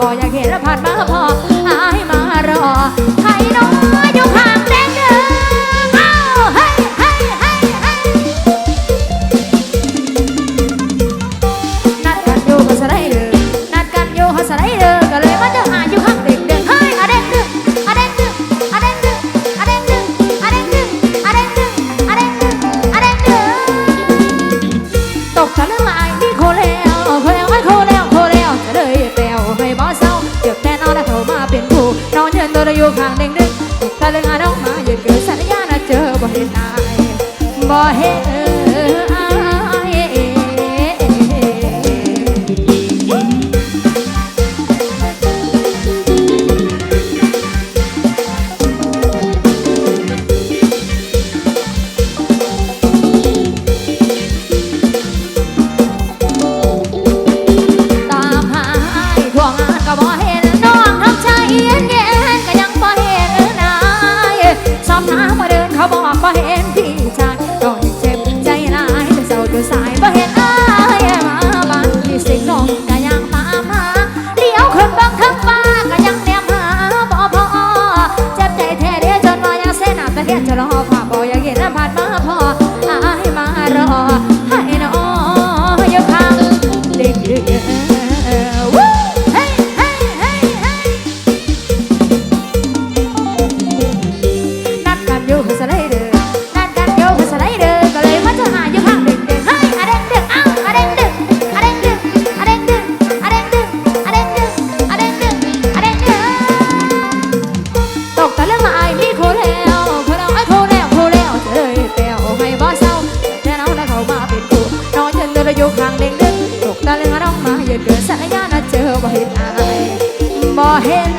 บ่อยากเห็นเราผ่านมาพออายมารอใครน้อยอยู่ข้างแดงเด้อเอ้าเฮ้ยเฮ้ยเฮ้ยเฮ้ยนัดกันอยู่ก็สไลเดอร์นัดกันอยู่ก็สไลเดอร์ก็เลยมาเจออาอยู่ข้างเด็กเด็กเฮ้ยอะเด็กเดึงอะเด็กเดึงอะเด็กเดึงอะเด็กเดึงอะเด็กเดึงอะเด็กเดึงอะเด็กดึงอะเด็กดึงตกทะเลล บ่เห็นอายบ่เห็นอา แต่สายบ่เห็นอายมาบ้านที่สิงน้องก็ยังตามหาเลี้ยวขึ้นบังทั้งฟ้าก็ยังแนมหาบ่พอเจ็บใจแท้เดียวจนว่ายังเส้นหน้าตะเทียนจะรอผ่าบ่อยากเห็น โคแล้วโคแล้วไอโคแล้วโคแล้วเธอแปลให้บ่เศร้าแต่เราได้เข้ามาเป็นคู่น้องเธอเดินอยู่ข้งเด็กดตกตาเลือน้องมาเยืนเกินสัญญาเจอบ่เห็นไรบ่เห็น